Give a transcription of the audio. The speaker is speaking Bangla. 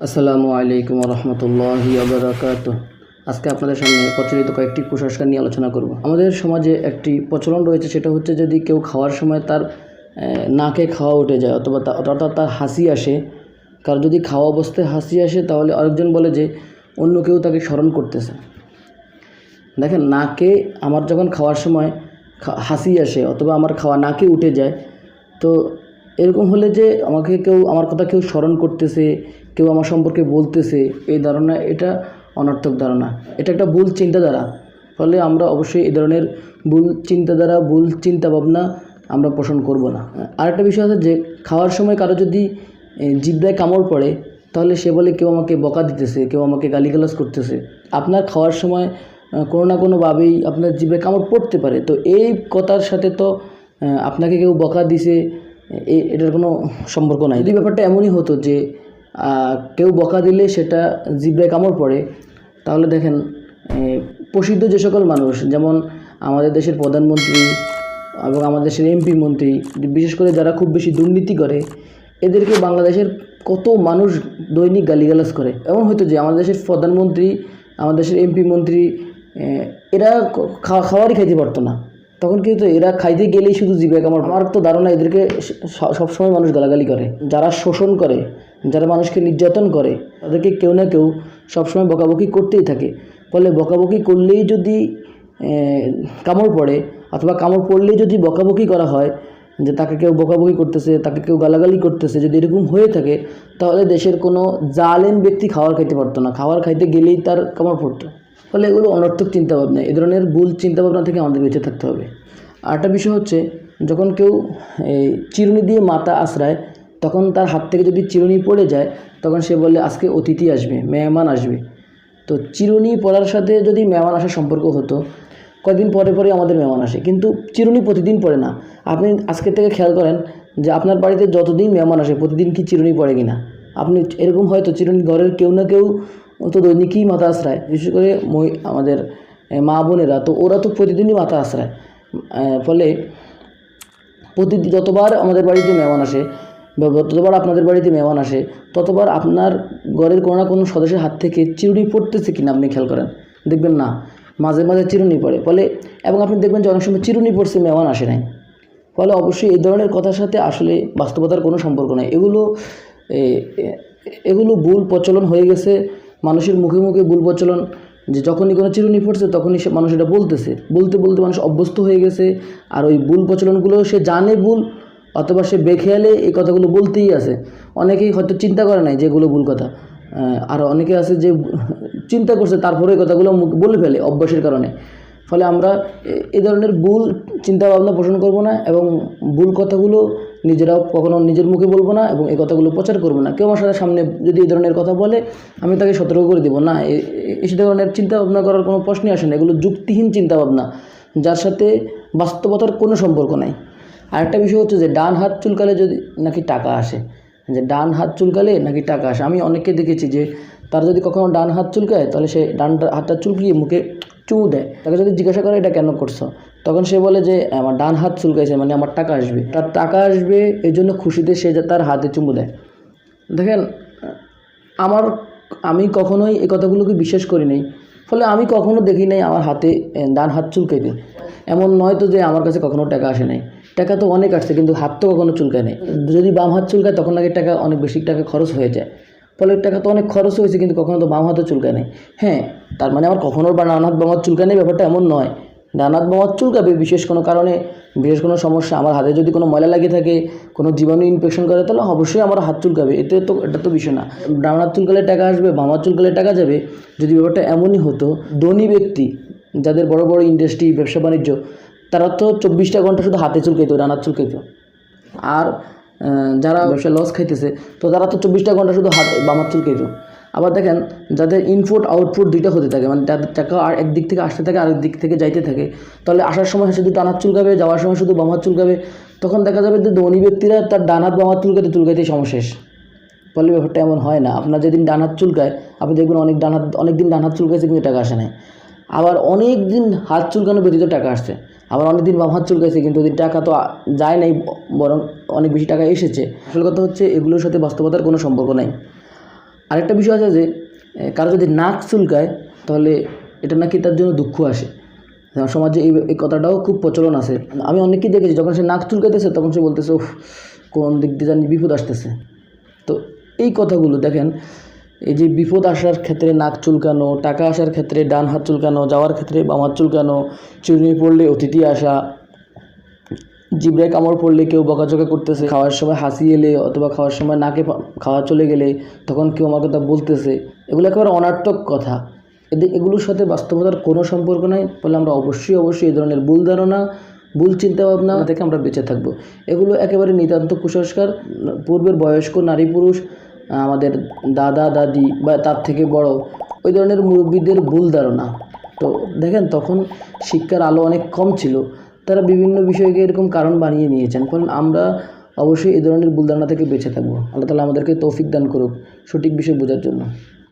আসসালামু আলাইকুম রহমতুল্লাহি আবরাকাত আজকে আপনাদের সামনে প্রচলিত কয়েকটি কুসংস্কার নিয়ে আলোচনা করব। আমাদের সমাজে একটি প্রচলন রয়েছে, সেটা হচ্ছে যদি কেউ খাওয়ার সময় তার নাকে খাওয়া উঠে যায় অথবা অর্থাৎ তার হাসি আসে কার যদি খাওয়া অবস্থায় হাসি আসে তাহলে আরেকজন বলে যে অন্য কেউ তাকে স্মরণ করতেছে। দেখেন, নাকে আমার যখন খাওয়ার সময় হাসি আসে অথবা আমার খাওয়া নাকে উঠে যায়, তো এরকম হলে যে আমাকে কেউ, আমার কথা কেউ স্মরণ করতেছে, কেউ আমার সম্পর্কে বলতেছে, এই ধারণা, এটা অনর্থক ধারণা। এটা একটা ভুল চিন্তাধারা। ফলে আমরা অবশ্যই এই ধরনের ভুল চিন্তাধারা, ভুল চিন্তা ভাবনা আমরা পোষণ করব না। আরেকটা বিষয় আছে যে, খাওয়ার সময় কারও যদি জিব্বায় কামড় পড়ে, তাহলে সে বলে কেউ আমাকে বকা দিতেছে, কেউ আমাকে গালিগালাজ করতেছে। আপনার খাওয়ার সময় কোনো না কোনোভাবেই আপনার জিভে কামড় পড়তে পারে। তো এই কথার সাথে তো আপনাকে কেউ বকা দিছে এটার কোনো সম্পর্ক নাই। যদি ব্যাপারটা এমনই হতো যে কেউ বকা দিলে সেটা জিভে কামড় পড়ে, তাহলে দেখেন প্রসিদ্ধ যে সকল মানুষ, যেমন আমাদের দেশের প্রধানমন্ত্রী এবং আমাদের দেশের এমপি মন্ত্রী, বিশেষ করে যারা খুব বেশি দুর্নীতি করে, এদেরকে বাংলাদেশের কত মানুষ দৈনিক গালিগালাজ করে। এমন হয়তো যে, আমাদের দেশের প্রধানমন্ত্রী, আমাদের দেশের এমপি মন্ত্রী এরা খাওয়ারই খাইতে পারতো না। তখন কিন্তু এরা খাইতে গেলেই শুধু জিবে আমার। আমার তো ধারণা, এদেরকে সবসময় মানুষ গালাগালি করে। যারা শোষণ করে, যারা মানুষকে নির্যাতন করে, তাদেরকে কেউ না কেউ সবসময় বকাবকি করতেই থাকে। ফলে বকাবকি করলেই যদি কামড় পড়ে, অথবা কামড় পড়লেই যদি বকাবকি করা হয়, যে তাকে কেউ বকাবকি করতেছে, তাকে কেউ গালাগালি করতেছে, যদি এরকম হয়ে থাকে, তাহলে দেশের কোনো জালেম ব্যক্তি খাবার খাইতে পারতো না। খাবার খাইতে গেলেই তার কামড় পড়তো। ফলে এগুলো অনর্থক চিন্তাভাবনা। এ ধরনের ভুল চিন্তাভাবনা থেকে আমাদের বেঁচে থাকতে হবে। আরেকটা বিষয় হচ্ছে, যখন কেউ চিরুনি দিয়ে মাথা আশ্রায়, তখন তার হাত থেকে যদি চিরুনি পড়ে যায়, তখন সে বলে আজকে অতিথি আসবে, মেহমান আসবে। তো চিরুনি পড়ার সাথে যদি মেহমান আসার সম্পর্ক হতো কয়েকদিন পরে পরে আমাদের মেহমান আসে। কিন্তু চিরুনি প্রতিদিন পড়ে না। আপনি আজকের থেকে খেয়াল করেন যে আপনার বাড়িতে যতদিন মেহমান আসে, প্রতিদিন কি চিরুনি পড়ে কিনা? আপনি এরকম হয়তো চিরুনি ঘরের কেউ না কেউ তো দৈনিকই মাথা আশ্রায়। বিশেষ করে আমাদের মা বোনেরা, তো ওরা তো প্রতিদিনই মাথা আশ্রায়। ফলে প্রতিদিন যতবার আমাদের বাড়িতে মেহমান আসে, বা যতবার আপনাদের বাড়িতে মেহমান আসে, ততবার আপনার ঘরের কোনো না কোনো সদস্যের হাত থেকে চিরুনি পড়তেছে কিনা আপনি খেয়াল করেন। দেখবেন না, মাঝে মাঝে চিরুনি পড়ে। ফলে, এবং আপনি দেখবেন যে অনেক সময় চিরুনি পড়ছে, মেহমান আসে নাই। ফলে অবশ্যই এই ধরনের কথার সাথে আসলে বাস্তবতার কোনো সম্পর্ক নেই। এগুলো এগুলো ভুল প্রচলন হয়ে গেছে। মানুষের মুখে মুখে ভুল প্রচলন, যে যখনই কোনো চিরুনি পড়ছে তখনই সে মানুষ এটা বলতেছে। বলতে বলতে মানুষ অভ্যস্ত হয়ে গেছে, আর ওই ভুল প্রচলনগুলো সে জানে ভুল, অথবা সে বেখেয়ালে এই কথাগুলো বলতেই আছে। অনেকেই হয়তো চিন্তা করে নাই যেগুলো ভুল কথা। আর অনেকে আছে যে চিন্তা করছে তারপরে এই কথাগুলো বলে ফেলে অভ্যাসের কারণে। ফলে আমরা এ- ধরনের ভুল চিন্তাভাবনা পোষণ করব না এবং ভুল কথাগুলো নিজেরাও কখনো নিজের মুখে বলব না এবং এই কথাগুলো প্রচার করব না। কেউ আমার সাথে সামনে যদি এই ধরনের কথা বলে, আমি তাকে সতর্ক করে দেবো। না এই ধরনের চিন্তাভাবনা করার কোনো প্রশ্নই আসে না। এগুলো যুক্তিহীন চিন্তাভাবনা, যার সাথে বাস্তবতার কোনো সম্পর্ক নাই। আরেকটা বিষয় হচ্ছে যে, ডান হাত চুলকালে যদি নাকি টাকা আসে, যে ডান হাত চুলকালে নাকি টাকা আসে। আমি অনেককে দেখেছি যে, তার যদি কখনো ডান হাত চুলকায়, তাহলে সে ডান হাতটা চুলকিয়ে মুখে চুমু দেয়। তাকে যদি জিজ্ঞাসা করে, এটা কেন করছ? তখন সে বলে যে, আমার ডান হাত চুলকাইছে মানে আমার টাকা আসবে। তার টাকা আসবে এই জন্য খুশিতে সে তার হাতে চুমু দেয়। দেখেন, আমার, আমি কখনোই এই কথাগুলোকে বিশ্বাস করি নাই। ফলে আমি কখনো দেখি নাই আমার হাতে ডান হাত চুলকাইতে। এমন নয় তো যে আমার কাছে কখনো টাকা আসে নাই। টাকা তো অনেক আসছে, কিন্তু হাত তো কখনো চুলকায় নেই। যদি বাম হাত চুলকায়, তখন নাকি টাকা অনেক বেশি টাকা খরচ হয়ে যায়। ফলে টাকা তো অনেক খরচ হয়েছে, কিন্তু কখনো তো বাম হাতও চুলকায় নেই। হ্যাঁ তার মানে আমার কখনো বা ডান হাত বাম হাত চুলকায় নেই, ব্যাপারটা এমন নয়। ডান হাত বাম হাত চুলকাবে, বিশেষ কোনো কারণে, বিশেষ কোনো সমস্যা। আমার হাতে যদি কোনো ময়লা লাগিয়ে থাকে, কোনো জীবাণু ইনফেকশন করে, তাহলে অবশ্যই আমার হাত চুলকাবে। এতে তো, এটা তো বিষয় না। ডান হাত চুলকালে টাকা আসবে, বাম হাত চুলকালে টাকা যাবে। যদি ব্যাপারটা এমনই হতো, ধনী ব্যক্তি, যাদের বড় বড় ইন্ডাস্ট্রি ব্যবসা বাণিজ্য, তারা তো চব্বিশটা ঘণ্টা শুধু হাতে চুলকাইতো, ডান হাত চুলকাইতো। আর যারা ব্যবসা লস খাইতেছে, তো তারা তো চব্বিশটা ঘণ্টা শুধু হাত, বাম হাত চুলকাইতো আবার দেখেন, যাদের ইনপুট আউটপুট দুইটা হতে থাকে মানে তাদের টাকা আর একদিক থেকে আসতে থাকে, আরেক দিক থেকে যাইতে থাকে, তাহলে আসার সময় শুধু হাত চুলকাবে যাওয়ার সময় শুধু বাম চুলকাবে তখন দেখা যাবে যে ধনী ব্যক্তিরা তার ডান হাত, বাম চুলকাতে চুলকাতেই সমশেষ ফলে ব্যাপারটা এমন হয় না, আপনার যেদিন ডান চুলকায় আপনি দেখবেন অনেক ডান হাত অনেক দিন ডান হাত চুলকাইছে কিন্তু টাকা আসে নাই। আবার অনেক দিন হাত চুলকানো ব্যতীত টাকা আসছে। আবার অনেক দিন বাম হাত চুলকাইছে কিন্তু ওদের টাকা তো যায় নাই, বরং অনেক বেশি টাকা এসেছে। আসল কথা হচ্ছে, এগুলোর সাথে বাস্তবতার কোনো সম্পর্ক নাই। আরেকটা বিষয় আছে যে কারও যদি নাক চুলকায়, তাহলে এটা নাকি তার জন্য দুঃখ আসে। আমার সমাজে এই এই কথাটাও খুব প্রচলন আছে। আমি অনেককেই দেখেছি, যখন সে নাক চুলকাইতেছে, তখন সে বলতেছে কোন দিক দিয়ে জানি বিপদ আসতেছে। তো এই কথাগুলো দেখেন এই যে বিপদ আসার ক্ষেত্রে নাক চুলকানো, টাকা আসার ক্ষেত্রে ডান হাত চুলকানো, যাওয়ার ক্ষেত্রে বাম হাত চুলকানো, চুরনি পড়লে অতিথি আসা জিব্রায় কামড় পড়লে কেউ বকাঝকা করতেছে, খাওয়ার সময় হাসি এলে অথবা খাওয়ার সময় নাকে খাওয়া চলে গেলে তখন কেউ আমার কথা বলতেছে, এগুলো একেবারে অনার্থক কথা। এদের এগুলোর সাথে বাস্তবতার কোনো সম্পর্ক নাই ফলে আমরা অবশ্যই অবশ্যই এই ধরনের ভুল ধারণা, ভুল চিন্তাভাবনা থেকে আমরা বেঁচে থাকব। এগুলো একেবারে নিতান্ত কুসংস্কার, পূর্বের বয়স্ক নারী পুরুষ আমাদের দাদা, দাদি বা তার থেকে বড় ওই ধরনের মুরব্বীদের ভুল ধারণা। তো দেখেন, তখন শিক্ষার আলো অনেক কম ছিল। তারা বিভিন্ন বিষয়কে এরকম কারণ বানিয়ে নিয়েছেন। কারণ আমরা অবশ্যই এই ধরনের ভুল ধারণা থেকে বেঁচে থাকব। আল্লাহ তালা আমাদেরকে তৌফিক দান করুক সঠিক বিষয় বোঝার জন্য।